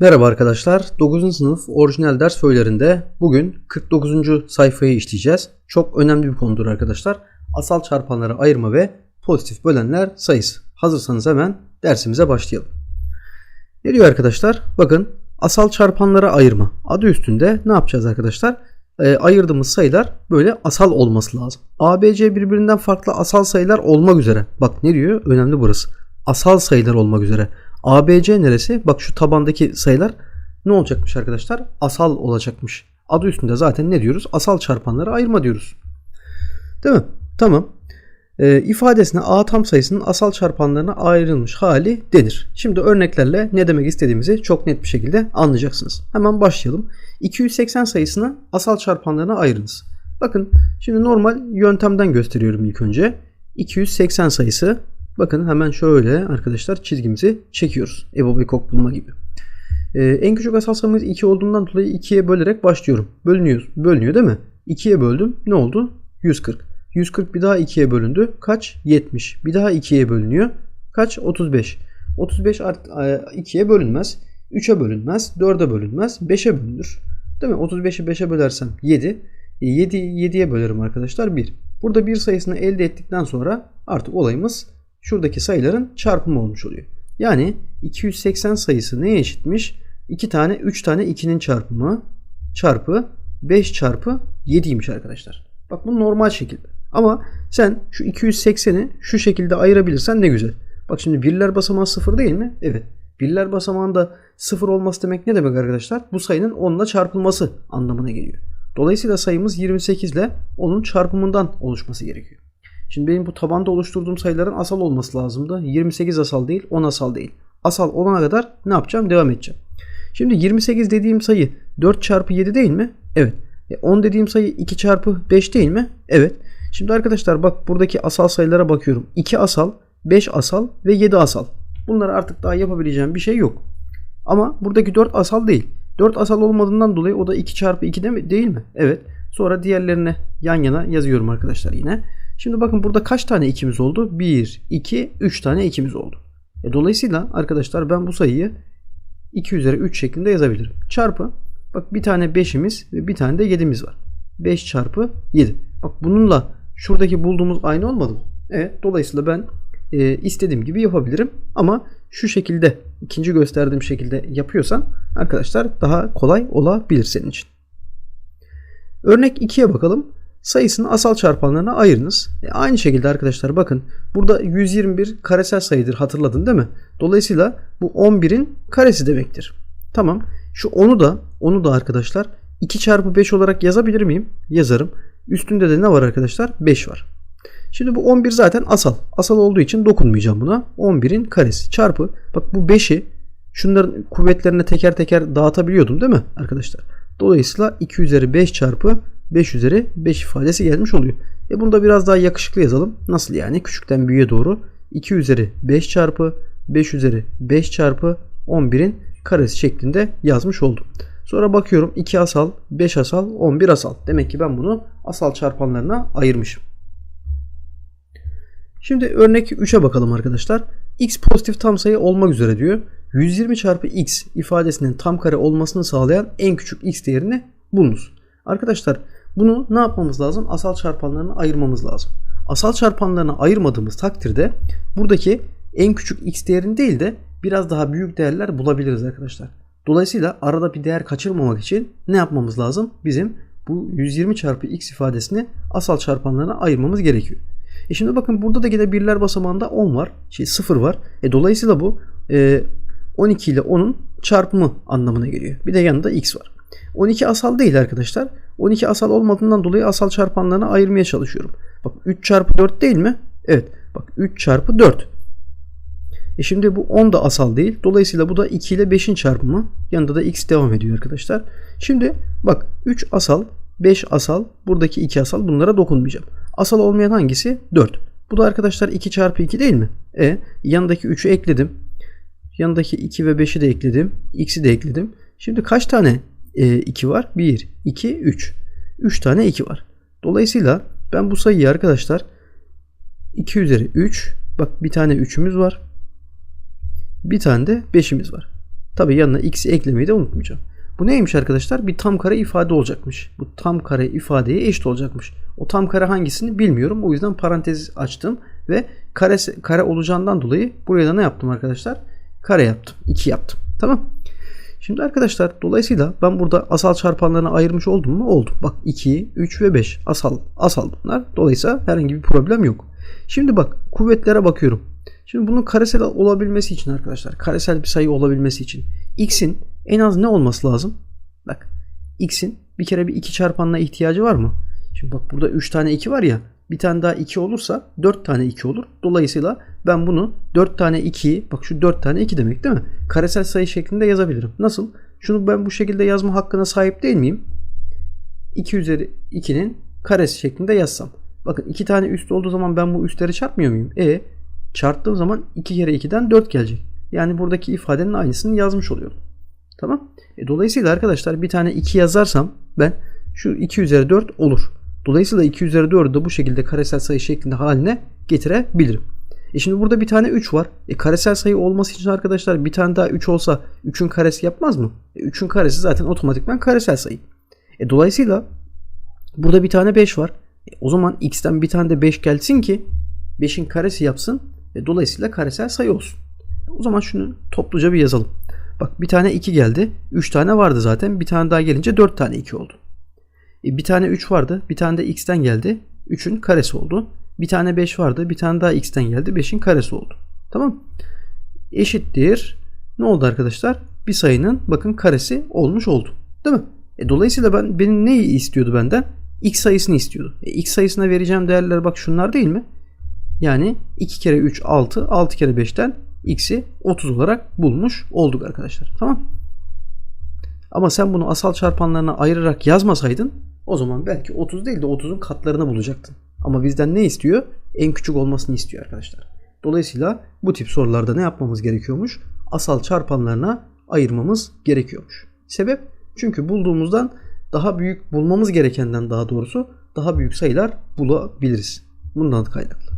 Merhaba arkadaşlar. 9. sınıf orijinal ders öğelerinde bugün 49. sayfayı işleyeceğiz. Çok önemli bir konudur arkadaşlar. Asal çarpanları ayırma ve pozitif bölenler sayısı. Hazırsanız hemen dersimize başlayalım. Ne diyor arkadaşlar? Bakın asal çarpanlara ayırma. Adı üstünde ne yapacağız arkadaşlar? E, ayırdığımız sayılar böyle asal olması lazım. ABC birbirinden farklı asal sayılar olmak üzere. Bak ne diyor? Önemli burası. Asal sayılar olmak üzere. ABC neresi? Bak şu tabandaki sayılar ne olacakmış arkadaşlar? Asal olacakmış. Adı üstünde zaten ne diyoruz? Asal çarpanları ayırma diyoruz. Değil mi? Tamam. Ee, ifadesine A tam sayısının asal çarpanlarına ayrılmış hali denir. Şimdi örneklerle ne demek istediğimizi çok net bir şekilde anlayacaksınız. Hemen başlayalım. 280 sayısını asal çarpanlarına ayırınız. Bakın şimdi normal yöntemden gösteriyorum ilk önce. 280 sayısı Bakın hemen şöyle arkadaşlar çizgimizi çekiyoruz. Ekok bulma gibi. Ee, en küçük asal sayımız 2 olduğundan dolayı 2'ye bölerek başlıyorum. Bölünüyor, bölünüyor değil mi? 2'ye böldüm. Ne oldu? 140. 140 bir daha 2'ye bölündü. Kaç? 70. Bir daha 2'ye bölünüyor. Kaç? 35. 35 art 2'ye bölünmez. 3'e bölünmez. 4'e bölünmez. 5'e bölünür. Değil mi? 35'i 5'e bölersem 7. 7 7'ye bölerim arkadaşlar 1. Burada bir sayısını elde ettikten sonra artık olayımız şuradaki sayıların çarpımı olmuş oluyor. Yani 280 sayısı neye eşitmiş? 2 tane 3 tane 2'nin çarpımı çarpı 5 çarpı 7'ymiş arkadaşlar. Bak bu normal şekilde. Ama sen şu 280'i şu şekilde ayırabilirsen ne güzel. Bak şimdi birler basamağı 0 değil mi? Evet. Birler basamağında 0 olması demek ne demek arkadaşlar? Bu sayının 10 ile çarpılması anlamına geliyor. Dolayısıyla sayımız 28 ile onun çarpımından oluşması gerekiyor. Şimdi benim bu tabanda oluşturduğum sayıların asal olması lazımdı. 28 asal değil, 10 asal değil. Asal olana kadar ne yapacağım? Devam edeceğim. Şimdi 28 dediğim sayı 4 çarpı 7 değil mi? Evet. E 10 dediğim sayı 2 çarpı 5 değil mi? Evet. Şimdi arkadaşlar bak buradaki asal sayılara bakıyorum. 2 asal, 5 asal ve 7 asal. Bunları artık daha yapabileceğim bir şey yok. Ama buradaki 4 asal değil. 4 asal olmadığından dolayı o da 2 çarpı 2 de mi? değil mi? Evet. Sonra diğerlerini yan yana yazıyorum arkadaşlar yine. Şimdi bakın burada kaç tane ikimiz oldu? 1, 2, 3 tane ikimiz oldu. E, dolayısıyla arkadaşlar ben bu sayıyı 2 üzeri 3 şeklinde yazabilirim. Çarpı bak bir tane 5'imiz ve bir tane de 7'miz var. 5 çarpı 7. Bak bununla şuradaki bulduğumuz aynı olmadı mı? Evet. Dolayısıyla ben e, istediğim gibi yapabilirim. Ama şu şekilde ikinci gösterdiğim şekilde yapıyorsan arkadaşlar daha kolay olabilir senin için. Örnek 2'ye bakalım sayısını asal çarpanlarına ayırınız. E aynı şekilde arkadaşlar bakın burada 121 karesel sayıdır hatırladın değil mi? Dolayısıyla bu 11'in karesi demektir. Tamam. Şu 10'u da onu da arkadaşlar 2 çarpı 5 olarak yazabilir miyim? Yazarım. Üstünde de ne var arkadaşlar? 5 var. Şimdi bu 11 zaten asal. Asal olduğu için dokunmayacağım buna. 11'in karesi çarpı. Bak bu 5'i şunların kuvvetlerine teker teker dağıtabiliyordum değil mi arkadaşlar? Dolayısıyla 2 üzeri 5 çarpı 5 üzeri 5 ifadesi gelmiş oluyor. E bunu da biraz daha yakışıklı yazalım. Nasıl yani? Küçükten büyüğe doğru 2 üzeri 5 çarpı 5 üzeri 5 çarpı 11'in karesi şeklinde yazmış oldum. Sonra bakıyorum 2 asal, 5 asal, 11 asal. Demek ki ben bunu asal çarpanlarına ayırmışım. Şimdi örnek 3'e bakalım arkadaşlar. x pozitif tam sayı olmak üzere diyor. 120 çarpı x ifadesinin tam kare olmasını sağlayan en küçük x değerini bulunuz. Arkadaşlar bunu ne yapmamız lazım? Asal çarpanlarını ayırmamız lazım. Asal çarpanlarını ayırmadığımız takdirde buradaki en küçük x değerini değil de biraz daha büyük değerler bulabiliriz arkadaşlar. Dolayısıyla arada bir değer kaçırmamak için ne yapmamız lazım? Bizim bu 120 çarpı x ifadesini asal çarpanlarına ayırmamız gerekiyor. E şimdi bakın burada da yine birler basamağında 10 var. Şey 0 var. E dolayısıyla bu e, 12 ile 10'un çarpımı anlamına geliyor. Bir de yanında x var. 12 asal değil arkadaşlar. 12 asal olmadığından dolayı asal çarpanlarını ayırmaya çalışıyorum. Bak 3 çarpı 4 değil mi? Evet. Bak 3 çarpı 4. E şimdi bu 10 da asal değil. Dolayısıyla bu da 2 ile 5'in çarpımı. Yanında da x devam ediyor arkadaşlar. Şimdi bak 3 asal, 5 asal, buradaki 2 asal bunlara dokunmayacağım. Asal olmayan hangisi? 4. Bu da arkadaşlar 2 çarpı 2 değil mi? E yanındaki 3'ü ekledim. Yanındaki 2 ve 5'i de ekledim. X'i de ekledim. Şimdi kaç tane 2 var? 1, 2, 3. 3 tane 2 var. Dolayısıyla ben bu sayıyı arkadaşlar 2 üzeri 3 bak bir tane 3'ümüz var. Bir tane de 5'imiz var. Tabi yanına x'i eklemeyi de unutmayacağım. Bu neymiş arkadaşlar? Bir tam kare ifade olacakmış. Bu tam kare ifadeye eşit olacakmış. O tam kare hangisini bilmiyorum. O yüzden parantez açtım ve kare, kare olacağından dolayı buraya da ne yaptım arkadaşlar? Kare yaptım. 2 yaptım. Tamam. Şimdi arkadaşlar dolayısıyla ben burada asal çarpanlarını ayırmış oldum mu? Oldu. Bak 2, 3 ve 5 asal asal bunlar. Dolayısıyla herhangi bir problem yok. Şimdi bak kuvvetlere bakıyorum. Şimdi bunun karesel olabilmesi için arkadaşlar karesel bir sayı olabilmesi için x'in en az ne olması lazım? Bak x'in bir kere bir 2 çarpanına ihtiyacı var mı? Şimdi bak burada 3 tane 2 var ya bir tane daha 2 olursa 4 tane 2 olur. Dolayısıyla ben bunu 4 tane 2'yi bak şu 4 tane 2 demek değil mi? Karesel sayı şeklinde yazabilirim. Nasıl? Şunu ben bu şekilde yazma hakkına sahip değil miyim? 2 üzeri 2'nin karesi şeklinde yazsam. Bakın 2 tane üst olduğu zaman ben bu üstleri çarpmıyor muyum? E çarptığım zaman 2 kere 2'den 4 gelecek. Yani buradaki ifadenin aynısını yazmış oluyorum. Tamam. E, dolayısıyla arkadaşlar bir tane 2 yazarsam ben şu 2 üzeri 4 olur. Dolayısıyla 2 üzeri 4'ü de bu şekilde karesel sayı şeklinde haline getirebilirim. E şimdi burada bir tane 3 var. E karesel sayı olması için arkadaşlar bir tane daha 3 olsa 3'ün karesi yapmaz mı? E 3'ün karesi zaten otomatikman karesel sayı. E dolayısıyla burada bir tane 5 var. E o zaman x'ten bir tane de 5 gelsin ki 5'in karesi yapsın. E dolayısıyla karesel sayı olsun. O zaman şunu topluca bir yazalım. Bak bir tane 2 geldi. 3 tane vardı zaten. Bir tane daha gelince 4 tane 2 oldu. E, bir tane 3 vardı. Bir tane de x'ten geldi. 3'ün karesi oldu. Bir tane 5 vardı. Bir tane daha x'ten geldi. 5'in karesi oldu. Tamam. Eşittir. Ne oldu arkadaşlar? Bir sayının bakın karesi olmuş oldu. Değil mi? E, dolayısıyla ben benim neyi istiyordu benden? X sayısını istiyordu. E, X sayısına vereceğim değerler bak şunlar değil mi? Yani 2 kere 3 6, 6 kere 5'ten x'i 30 olarak bulmuş olduk arkadaşlar. Tamam. Ama sen bunu asal çarpanlarına ayırarak yazmasaydın o zaman belki 30 değil de 30'un katlarını bulacaktın. Ama bizden ne istiyor? En küçük olmasını istiyor arkadaşlar. Dolayısıyla bu tip sorularda ne yapmamız gerekiyormuş? Asal çarpanlarına ayırmamız gerekiyormuş. Sebep? Çünkü bulduğumuzdan daha büyük bulmamız gerekenden daha doğrusu daha büyük sayılar bulabiliriz. Bundan kaynaklı.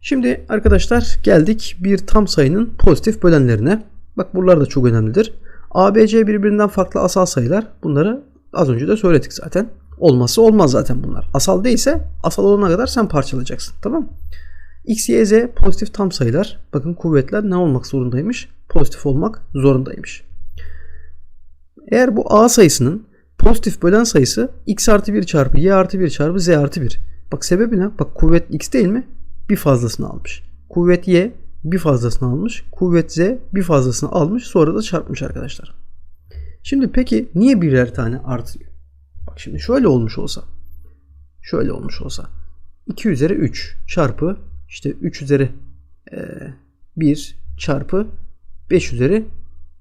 Şimdi arkadaşlar geldik bir tam sayının pozitif bölenlerine. Bak buralar da çok önemlidir. ABC birbirinden farklı asal sayılar. Bunları az önce de söyledik zaten. Olması olmaz zaten bunlar. Asal değilse asal olana kadar sen parçalayacaksın. Tamam X, Y, Z pozitif tam sayılar. Bakın kuvvetler ne olmak zorundaymış? Pozitif olmak zorundaymış. Eğer bu A sayısının pozitif bölen sayısı x artı 1 çarpı y artı 1 çarpı z artı 1. Bak sebebi ne? Bak kuvvet x değil mi? Bir fazlasını almış. Kuvvet y bir fazlasını almış. Kuvvet z bir fazlasını almış. Sonra da çarpmış arkadaşlar. Şimdi peki niye birer tane artıyor? Bak şimdi şöyle olmuş olsa. Şöyle olmuş olsa. 2 üzeri 3 çarpı işte 3 üzeri e, 1 çarpı 5 üzeri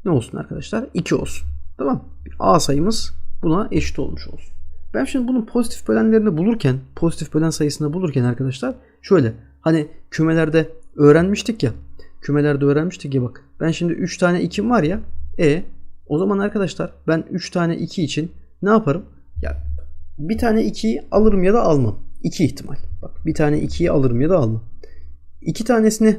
ne olsun arkadaşlar? 2 olsun. Tamam. A sayımız buna eşit olmuş olsun. Ben şimdi bunun pozitif bölenlerini bulurken, pozitif bölen sayısını bulurken arkadaşlar şöyle hani kümelerde öğrenmiştik ya. Kümelerde öğrenmiştik ya bak. Ben şimdi 3 tane 2'm var ya. E o zaman arkadaşlar ben 3 tane 2 için ne yaparım? Ya bir tane 2'yi alırım ya da almam. 2 ihtimal. Bak bir tane 2'yi alırım ya da almam. 2 tanesini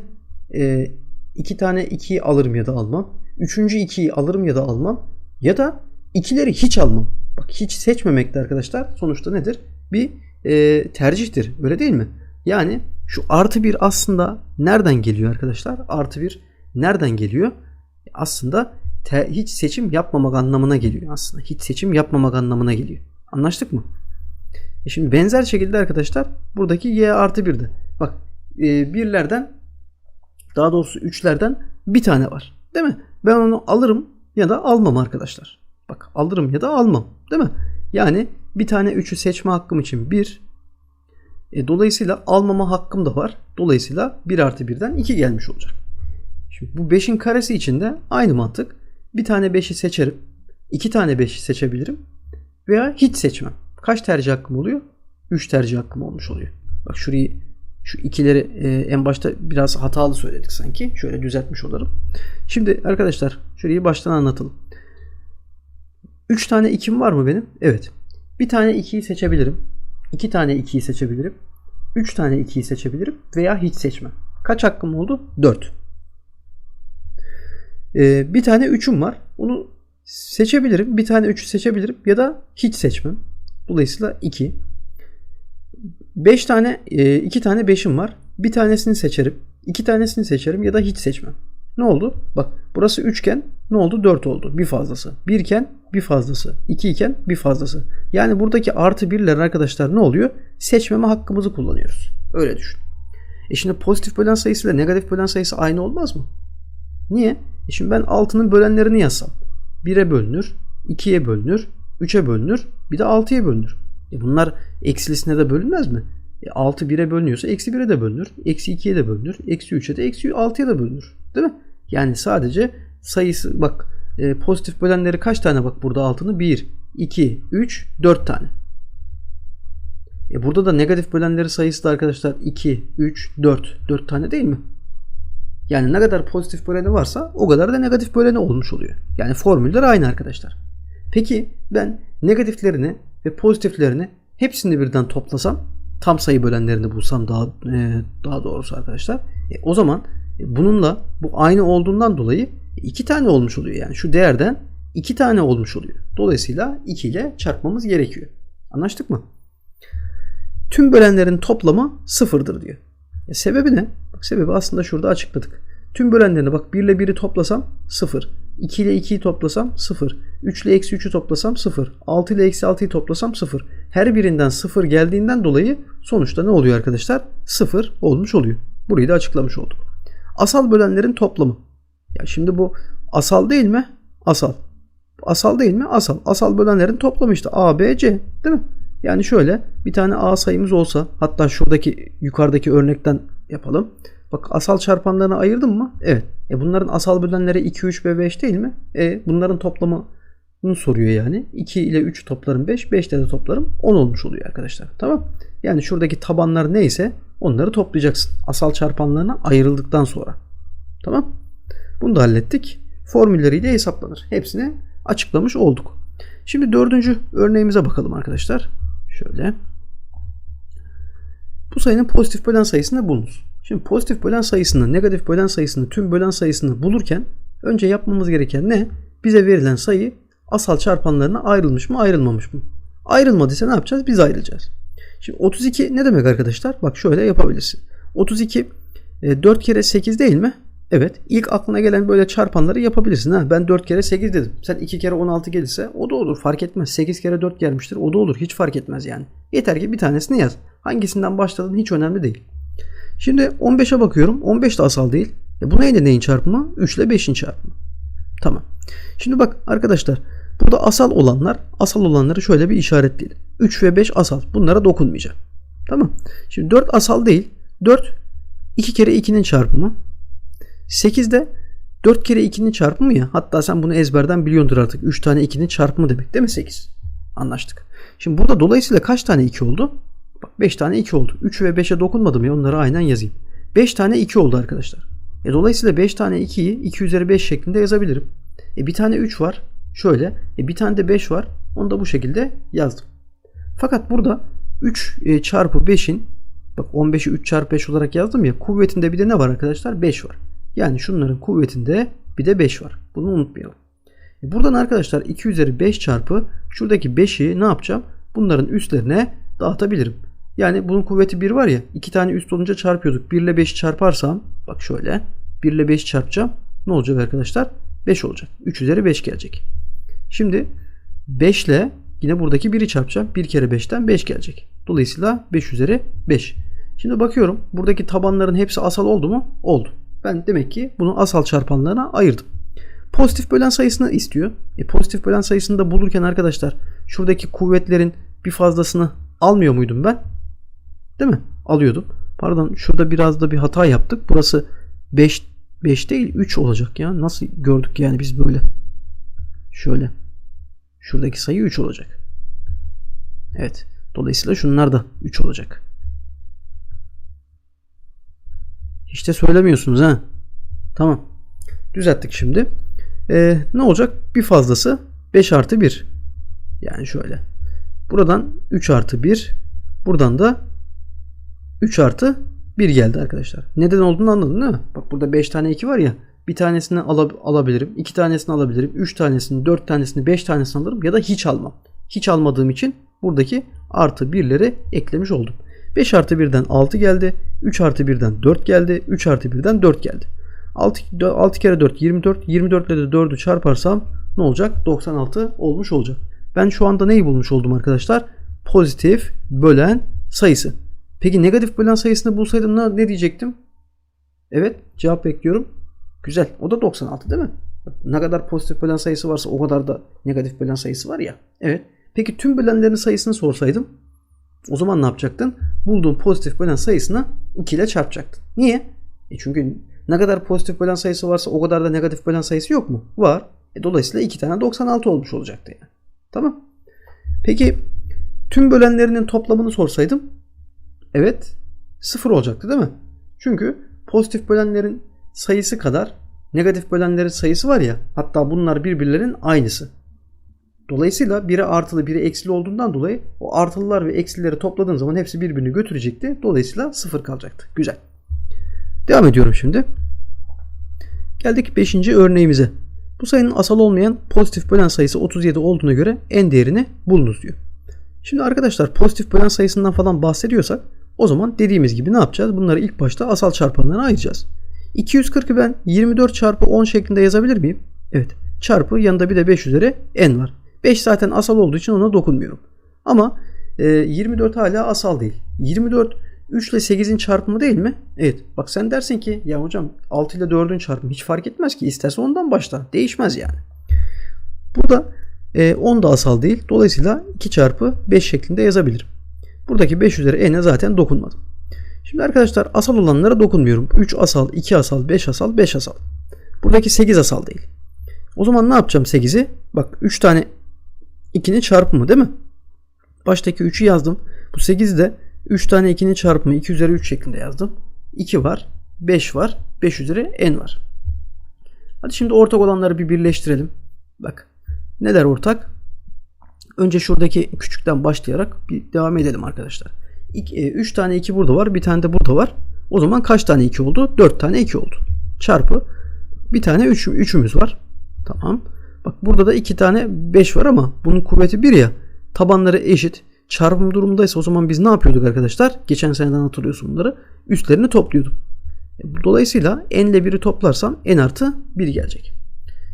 e, iki tane 2'yi alırım ya da almam. Üçüncü 2'yi alırım ya da almam. Ya da ikileri hiç almam. Bak hiç seçmemekte arkadaşlar sonuçta nedir? Bir e, tercihtir. Öyle değil mi? Yani şu artı bir aslında nereden geliyor arkadaşlar? Artı bir nereden geliyor? Aslında te, hiç seçim yapmamak anlamına geliyor aslında. Hiç seçim yapmamak anlamına geliyor. Anlaştık mı? E şimdi benzer şekilde arkadaşlar buradaki y artı 1'de. Bak e, birlerden daha doğrusu üçlerden bir tane var. Değil mi? Ben onu alırım ya da almam arkadaşlar. Bak alırım ya da almam. Değil mi? Yani bir tane 3'ü seçme hakkım için 1. E, dolayısıyla almama hakkım da var. Dolayısıyla 1 artı 1'den 2 gelmiş olacak. Şimdi bu 5'in karesi için de aynı mantık. Bir tane 5'i seçerim. 2 tane 5'i seçebilirim. Veya hiç seçmem. Kaç tercih hakkım oluyor? 3 tercih hakkım olmuş oluyor. Bak şurayı şu ikileri e, en başta biraz hatalı söyledik sanki. Şöyle düzeltmiş olurum. Şimdi arkadaşlar şurayı baştan anlatalım. 3 tane 2'm var mı benim? Evet. Bir tane 2'yi seçebilirim. 2 tane 2'yi seçebilirim. 3 tane 2'yi seçebilirim veya hiç seçmem. Kaç hakkım oldu? 4. Ee, bir tane 3'üm var. Onu seçebilirim. Bir tane 3'ü seçebilirim ya da hiç seçmem. Dolayısıyla 2. 5 tane 2 tane 5'im var. Bir tanesini seçerim. 2 tanesini seçerim ya da hiç seçmem. Ne oldu? Bak burası üçgen ne oldu? 4 oldu. Bir fazlası. 1 iken bir fazlası. 2 iken bir fazlası. Yani buradaki artı birler arkadaşlar ne oluyor? Seçmeme hakkımızı kullanıyoruz. Öyle düşün. E şimdi pozitif bölen sayısı ile negatif bölen sayısı aynı olmaz mı? Niye? E şimdi ben 6'nın bölenlerini yazsam. 1'e bölünür, 2'ye bölünür, 3'e bölünür, bir de 6'ya bölünür. E bunlar eksilisine de bölünmez mi? E 6 1'e bölünüyorsa eksi 1'e de bölünür, eksi 2'ye de bölünür, eksi 3'e de eksi 6'ya da bölünür. Değil mi? Yani sadece sayısı bak e, pozitif bölenleri kaç tane bak burada altını? 1, 2, 3, 4 tane. E burada da negatif bölenleri sayısı da arkadaşlar 2, 3, 4. 4 tane değil mi? Yani ne kadar pozitif böleni varsa o kadar da negatif böleni olmuş oluyor. Yani formüller aynı arkadaşlar. Peki ben negatiflerini ve pozitiflerini hepsini birden toplasam tam sayı bölenlerini bulsam daha e, daha doğrusu arkadaşlar. E, o zaman bununla bu aynı olduğundan dolayı iki tane olmuş oluyor. Yani şu değerden iki tane olmuş oluyor. Dolayısıyla 2 ile çarpmamız gerekiyor. Anlaştık mı? Tüm bölenlerin toplamı sıfırdır diyor. E, sebebi ne? Bak sebebi aslında şurada açıkladık. Tüm bölenlerini bak 1 ile 1'i toplasam 0. 2 ile 2'yi toplasam 0. 3 ile eksi 3'ü toplasam 0. 6 ile eksi 6'yı toplasam 0. Her birinden 0 geldiğinden dolayı sonuçta ne oluyor arkadaşlar? 0 olmuş oluyor. Burayı da açıklamış olduk. Asal bölenlerin toplamı. Ya şimdi bu asal değil mi? Asal. Asal değil mi? Asal. Asal bölenlerin toplamı işte A, B, C. Değil mi? Yani şöyle bir tane A sayımız olsa hatta şuradaki yukarıdaki örnekten yapalım. Bak asal çarpanlarını ayırdım mı? Evet. E bunların asal bölenleri 2, 3 ve 5 değil mi? E bunların toplamını soruyor yani. 2 ile 3 toplarım 5, 5 ile de toplarım 10 olmuş oluyor arkadaşlar. Tamam? Yani şuradaki tabanlar neyse onları toplayacaksın. Asal çarpanlarına ayrıldıktan sonra. Tamam? Bunu da hallettik. Formülleriyle hesaplanır. Hepsini açıklamış olduk. Şimdi dördüncü örneğimize bakalım arkadaşlar. Şöyle. Bu sayının pozitif bölen sayısını bulunuz. Şimdi pozitif bölen sayısını, negatif bölen sayısını, tüm bölen sayısını bulurken önce yapmamız gereken ne? Bize verilen sayı asal çarpanlarına ayrılmış mı, ayrılmamış mı? Ayrılmadıysa ne yapacağız? Biz ayrılacağız. Şimdi 32 ne demek arkadaşlar? Bak şöyle yapabilirsin. 32 4 e, kere 8 değil mi? Evet. ilk aklına gelen böyle çarpanları yapabilirsin. Ha? Ben 4 kere 8 dedim. Sen 2 kere 16 gelirse o da olur. Fark etmez. 8 kere 4 gelmiştir. O da olur. Hiç fark etmez yani. Yeter ki bir tanesini yaz. Hangisinden başladın hiç önemli değil. Şimdi 15'e bakıyorum. 15 de asal değil. E bu neyle neyin çarpımı? 3 ile 5'in çarpımı. Tamam. Şimdi bak arkadaşlar. Burada asal olanlar, asal olanları şöyle bir işaretleyelim. 3 ve 5 asal. Bunlara dokunmayacağım. Tamam. Şimdi 4 asal değil. 4 2 kere 2'nin çarpımı. 8 de 4 kere 2'nin çarpımı ya. Hatta sen bunu ezberden biliyordur artık. 3 tane 2'nin çarpımı demek değil mi 8? Anlaştık. Şimdi burada dolayısıyla kaç tane 2 oldu? Bak 5 tane 2 oldu. 3 ve 5'e dokunmadım ya onları aynen yazayım. 5 tane 2 oldu arkadaşlar. E dolayısıyla 5 tane 2'yi 2 üzeri 5 şeklinde yazabilirim. E bir tane 3 var. Şöyle. E bir tane de 5 var. Onu da bu şekilde yazdım. Fakat burada 3 e, çarpı 5'in bak 15'i 3 çarpı 5 olarak yazdım ya kuvvetinde bir de ne var arkadaşlar? 5 var. Yani şunların kuvvetinde bir de 5 var. Bunu unutmayalım. E buradan arkadaşlar 2 üzeri 5 çarpı şuradaki 5'i ne yapacağım? Bunların üstlerine dağıtabilirim. Yani bunun kuvveti 1 var ya. 2 tane üst olunca çarpıyorduk. 1 ile 5'i çarparsam bak şöyle 1 ile 5 çarpacağım. Ne olacak arkadaşlar? 5 olacak. 3 üzeri 5 gelecek. Şimdi 5 ile yine buradaki 1'i çarpacağım. 1 kere 5'ten 5 gelecek. Dolayısıyla 5 üzeri 5. Şimdi bakıyorum buradaki tabanların hepsi asal oldu mu? Oldu. Ben demek ki bunu asal çarpanlarına ayırdım. Pozitif bölen sayısını istiyor. E, pozitif bölen sayısını da bulurken arkadaşlar şuradaki kuvvetlerin bir fazlasını almıyor muydum ben? Değil mi? Alıyordum. Pardon şurada biraz da bir hata yaptık. Burası 5 5 değil 3 olacak ya. Nasıl gördük yani biz böyle? Şöyle. Şuradaki sayı 3 olacak. Evet. Dolayısıyla şunlar da 3 olacak. İşte söylemiyorsunuz ha. Tamam. Düzelttik şimdi. Ee, ne olacak? Bir fazlası 5 artı 1. Yani şöyle. Buradan 3 artı 1. Buradan da 3 artı 1 geldi arkadaşlar. Neden olduğunu anladın değil mi? Bak burada 5 tane 2 var ya. Bir tanesini ala- alabilirim, iki tanesini alabilirim, üç tanesini, dört tanesini, beş tanesini alırım ya da hiç almam. Hiç almadığım için buradaki artı birleri eklemiş oldum. 5 artı 1'den 6 geldi. 3 artı 1'den 4 geldi. 3 artı 1'den 4 geldi. 6, 6 kere 4 24. 24 ile de 4'ü çarparsam ne olacak? 96 olmuş olacak. Ben şu anda neyi bulmuş oldum arkadaşlar? Pozitif bölen sayısı. Peki negatif bölen sayısını bulsaydım ne, ne diyecektim? Evet cevap bekliyorum. Güzel. O da 96 değil mi? Ne kadar pozitif bölen sayısı varsa o kadar da negatif bölen sayısı var ya. Evet. Peki tüm bölenlerin sayısını sorsaydım o zaman ne yapacaktın? Bulduğun pozitif bölen sayısını 2 ile çarpacaktın. Niye? E çünkü ne kadar pozitif bölen sayısı varsa o kadar da negatif bölen sayısı yok mu? Var. E dolayısıyla 2 tane 96 olmuş olacaktı yani. Tamam. Peki tüm bölenlerinin toplamını sorsaydım evet 0 olacaktı değil mi? Çünkü pozitif bölenlerin sayısı kadar negatif bölenlerin sayısı var ya hatta bunlar birbirlerinin aynısı. Dolayısıyla biri artılı biri eksili olduğundan dolayı o artılılar ve eksileri topladığın zaman hepsi birbirini götürecekti. Dolayısıyla sıfır kalacaktı. Güzel. Devam ediyorum şimdi. Geldik 5. örneğimize. Bu sayının asal olmayan pozitif bölen sayısı 37 olduğuna göre en değerini bulunuz diyor. Şimdi arkadaşlar pozitif bölen sayısından falan bahsediyorsak o zaman dediğimiz gibi ne yapacağız? Bunları ilk başta asal çarpanlarına ayıracağız. 240'ı ben 24 çarpı 10 şeklinde yazabilir miyim? Evet. Çarpı yanında bir de 5 üzeri n var. 5 zaten asal olduğu için ona dokunmuyorum. Ama e, 24 hala asal değil. 24 3 ile 8'in çarpımı değil mi? Evet. Bak sen dersin ki ya hocam 6 ile 4'ün çarpımı hiç fark etmez ki. İsterse ondan başla. Değişmez yani. Burada e, 10 da asal değil. Dolayısıyla 2 çarpı 5 şeklinde yazabilirim. Buradaki 5 üzeri n'e zaten dokunmadım. Şimdi arkadaşlar asal olanlara dokunmuyorum. 3 asal, 2 asal, 5 asal, 5 asal. Buradaki 8 asal değil. O zaman ne yapacağım 8'i? Bak 3 tane 2'nin çarpımı değil mi? Baştaki 3'ü yazdım. Bu 8'i de 3 tane 2'nin çarpımı 2 üzeri 3 şeklinde yazdım. 2 var, 5 var, 5 üzeri n var. Hadi şimdi ortak olanları bir birleştirelim. Bak neler ortak? Önce şuradaki küçükten başlayarak bir devam edelim arkadaşlar. 3 tane 2 burada var, bir tane de burada var. O zaman kaç tane 2 oldu? 4 tane 2 oldu. Çarpı bir tane 3 üç, 3'ümüz var. Tamam. Bak burada da 2 tane 5 var ama bunun kuvveti 1 ya. Tabanları eşit. Çarpım durumundaysa o zaman biz ne yapıyorduk arkadaşlar? Geçen seneden hatırlıyorsun bunları. Üstlerini topluyordum. E, dolayısıyla n ile 1'i toplarsam n artı 1 gelecek.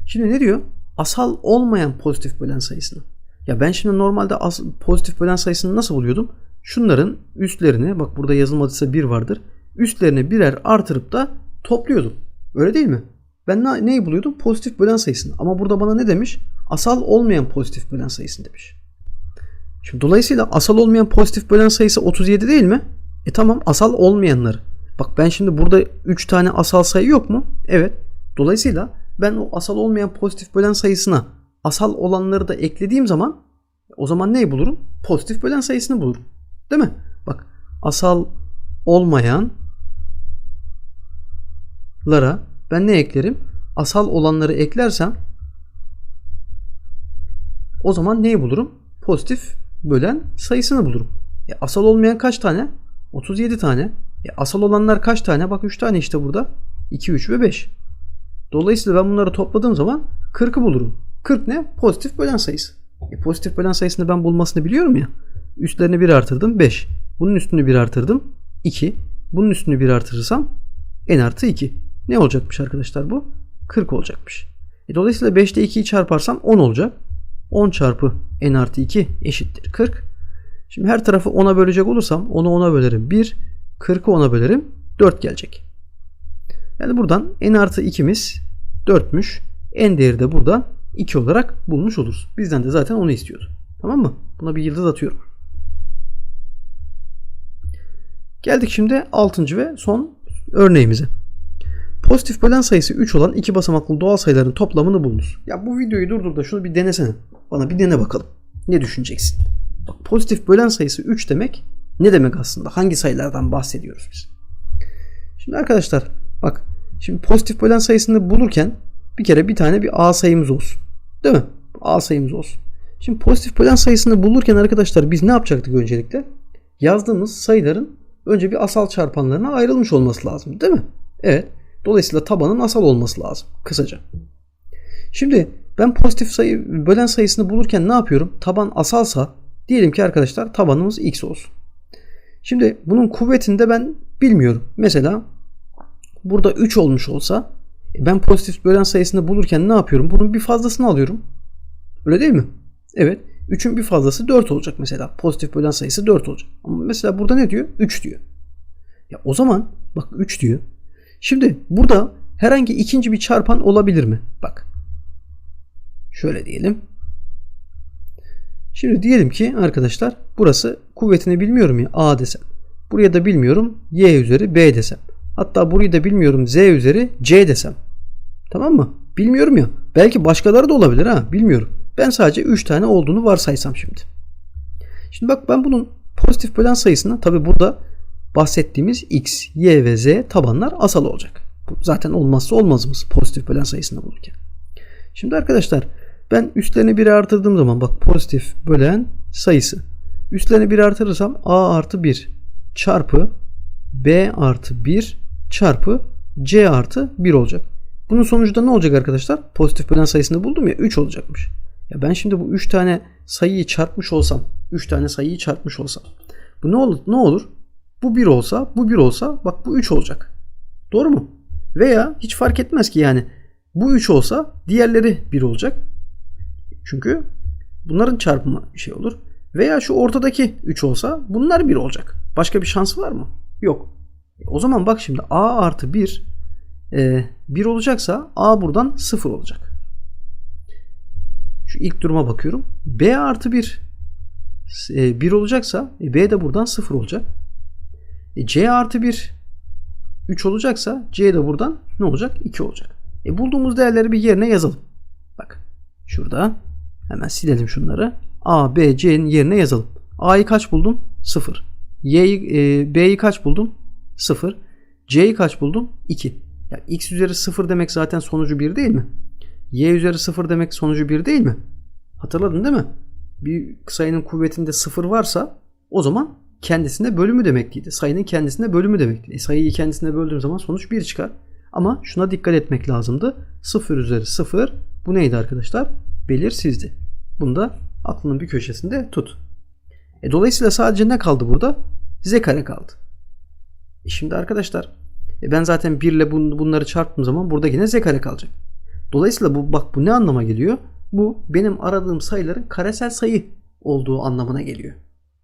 Şimdi ne diyor? Asal olmayan pozitif bölen sayısını. Ya ben şimdi normalde as, pozitif bölen sayısını nasıl buluyordum? Şunların üstlerini bak burada yazılmadıysa 1 vardır. Üstlerine birer artırıp da topluyordum. Öyle değil mi? Ben ne, neyi buluyordum? Pozitif bölen sayısını. Ama burada bana ne demiş? Asal olmayan pozitif bölen sayısını demiş. Şimdi dolayısıyla asal olmayan pozitif bölen sayısı 37 değil mi? E tamam asal olmayanları. Bak ben şimdi burada 3 tane asal sayı yok mu? Evet. Dolayısıyla ben o asal olmayan pozitif bölen sayısına asal olanları da eklediğim zaman o zaman neyi bulurum? Pozitif bölen sayısını bulurum. Değil mi? Bak asal olmayanlara ben ne eklerim? Asal olanları eklersem o zaman neyi bulurum? Pozitif bölen sayısını bulurum. E, asal olmayan kaç tane? 37 tane. E, asal olanlar kaç tane? Bak 3 tane işte burada. 2, 3 ve 5. Dolayısıyla ben bunları topladığım zaman 40'ı bulurum. 40 ne? Pozitif bölen sayısı. E, pozitif bölen sayısını ben bulmasını biliyorum ya. Üstlerine 1 artırdım 5. Bunun üstünü 1 artırdım 2. Bunun üstünü 1 artırırsam n artı 2. Ne olacakmış arkadaşlar bu? 40 olacakmış. E, dolayısıyla 5 ile 2'yi çarparsam 10 olacak. 10 çarpı n artı 2 eşittir 40. Şimdi her tarafı 10'a bölecek olursam 10'u 10'a bölerim 1. 40'ı 10'a bölerim 4 gelecek. Yani buradan n artı 2'miz 4'müş. N değeri de burada 2 olarak bulmuş oluruz. Bizden de zaten onu istiyordu. Tamam mı? Buna bir yıldız atıyorum. Geldik şimdi 6. ve son örneğimize. Pozitif bölen sayısı 3 olan iki basamaklı doğal sayıların toplamını bulunuz. Ya bu videoyu durdur da şunu bir denesene. Bana bir dene bakalım. Ne düşüneceksin? Bak pozitif bölen sayısı 3 demek ne demek aslında? Hangi sayılardan bahsediyoruz biz? Şimdi arkadaşlar bak şimdi pozitif bölen sayısını bulurken bir kere bir tane bir A sayımız olsun. Değil mi? A sayımız olsun. Şimdi pozitif bölen sayısını bulurken arkadaşlar biz ne yapacaktık öncelikle? Yazdığımız sayıların önce bir asal çarpanlarına ayrılmış olması lazım değil mi? Evet. Dolayısıyla tabanın asal olması lazım. Kısaca. Şimdi ben pozitif sayı bölen sayısını bulurken ne yapıyorum? Taban asalsa diyelim ki arkadaşlar tabanımız x olsun. Şimdi bunun kuvvetini de ben bilmiyorum. Mesela burada 3 olmuş olsa ben pozitif bölen sayısını bulurken ne yapıyorum? Bunun bir fazlasını alıyorum. Öyle değil mi? Evet. 3'ün bir fazlası 4 olacak mesela. Pozitif bölen sayısı 4 olacak. Ama mesela burada ne diyor? 3 diyor. Ya o zaman bak 3 diyor. Şimdi burada herhangi ikinci bir çarpan olabilir mi? Bak. Şöyle diyelim. Şimdi diyelim ki arkadaşlar burası kuvvetini bilmiyorum ya A desem. Buraya da bilmiyorum Y üzeri B desem. Hatta burayı da bilmiyorum Z üzeri C desem. Tamam mı? Bilmiyorum ya. Belki başkaları da olabilir ha. Bilmiyorum. Ben sadece 3 tane olduğunu varsaysam şimdi. Şimdi bak ben bunun pozitif bölen sayısını tabi burada bahsettiğimiz x, y ve z tabanlar asal olacak. Bu zaten olmazsa olmazımız pozitif bölen sayısını bulurken. Şimdi arkadaşlar ben üstlerini 1 artırdığım zaman bak pozitif bölen sayısı. Üstlerini 1 artırırsam a artı 1 çarpı b artı 1 çarpı c artı 1 olacak. Bunun sonucu da ne olacak arkadaşlar? Pozitif bölen sayısını buldum ya 3 olacakmış. Ya ben şimdi bu 3 tane sayıyı çarpmış olsam, 3 tane sayıyı çarpmış olsam. Bu ne olur? Ne olur? Bu 1 olsa, bu 1 olsa bak bu 3 olacak. Doğru mu? Veya hiç fark etmez ki yani bu 3 olsa diğerleri 1 olacak. Çünkü bunların çarpımı bir şey olur. Veya şu ortadaki 3 olsa bunlar 1 olacak. Başka bir şansı var mı? Yok. O zaman bak şimdi a artı 1 e, 1 olacaksa a buradan 0 olacak. Şu ilk duruma bakıyorum. b artı 1 e, 1 olacaksa e, b de buradan 0 olacak. E, c artı 1 3 olacaksa c de buradan ne olacak? 2 olacak. E, bulduğumuz değerleri bir yerine yazalım. Bak şurada hemen silelim şunları. A, B, C'nin yerine yazalım. A'yı kaç buldum? 0. Y'yi, e, B'yi kaç buldum? 0. C'yi kaç buldum? 2. Ya x üzeri 0 demek zaten sonucu 1 değil mi? Y üzeri 0 demek sonucu 1 değil mi? Hatırladın değil mi? Bir sayının kuvvetinde 0 varsa o zaman kendisine bölümü demektiydi. Sayının kendisine bölümü demektiydi. E, sayıyı kendisine böldüğüm zaman sonuç 1 çıkar. Ama şuna dikkat etmek lazımdı. 0 üzeri 0 bu neydi arkadaşlar? Belirsizdi. Bunu da aklının bir köşesinde tut. E, dolayısıyla sadece ne kaldı burada? Z kare kaldı. E, şimdi arkadaşlar e, ben zaten 1 ile bun, bunları çarptığım zaman burada yine Z kare kalacak. Dolayısıyla bu bak bu ne anlama geliyor? Bu benim aradığım sayıların karesel sayı olduğu anlamına geliyor.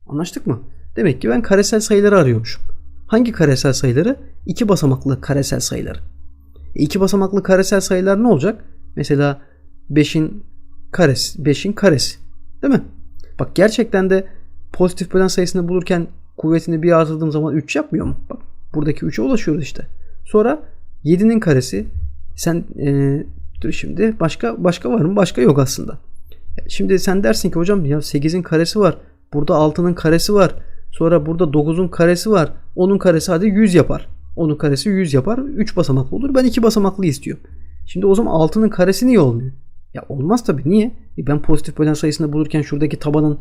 Anlaştık mı? Demek ki ben karesel sayıları arıyormuşum. Hangi karesel sayıları? İki basamaklı karesel sayıları. E iki basamaklı karesel sayılar ne olacak? Mesela 5'in karesi, 5'in karesi. Değil mi? Bak gerçekten de pozitif bölen sayısını bulurken kuvvetini bir artırdığım zaman 3 yapmıyor mu? Bak buradaki 3'e ulaşıyoruz işte. Sonra 7'nin karesi. Sen e, dur şimdi başka başka var mı? Başka yok aslında. Şimdi sen dersin ki hocam ya 8'in karesi var. Burada 6'nın karesi var. Sonra burada 9'un karesi var. 10'un karesi hadi 100 yapar. 10'un karesi 100 yapar. 3 basamaklı olur. Ben 2 basamaklı istiyorum. Şimdi o zaman 6'nın karesi niye olmuyor? Ya olmaz tabii. Niye? E ben pozitif bölen sayısını bulurken şuradaki tabanın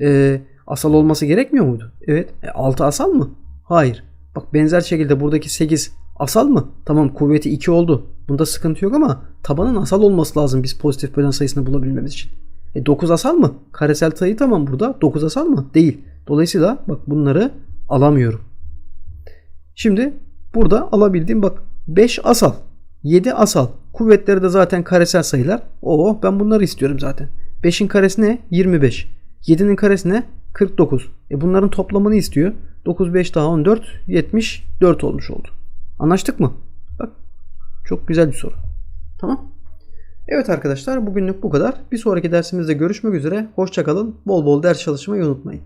e, asal olması gerekmiyor muydu? Evet. E 6 asal mı? Hayır. Bak benzer şekilde buradaki 8 asal mı? Tamam kuvveti 2 oldu. Bunda sıkıntı yok ama tabanın asal olması lazım biz pozitif bölen sayısını bulabilmemiz için. E 9 asal mı? Karesel sayı tamam burada. 9 asal mı? Değil. Dolayısıyla bak bunları alamıyorum. Şimdi burada alabildiğim bak 5 asal. 7 asal. Kuvvetleri de zaten karesel sayılar. Oo ben bunları istiyorum zaten. 5'in karesi ne? 25. 7'nin karesi ne? 49. E bunların toplamını istiyor. 9 5 daha 14 74 olmuş oldu. Anlaştık mı? Bak çok güzel bir soru. Tamam. Evet arkadaşlar bugünlük bu kadar. Bir sonraki dersimizde görüşmek üzere. Hoşçakalın. Bol bol ders çalışmayı unutmayın.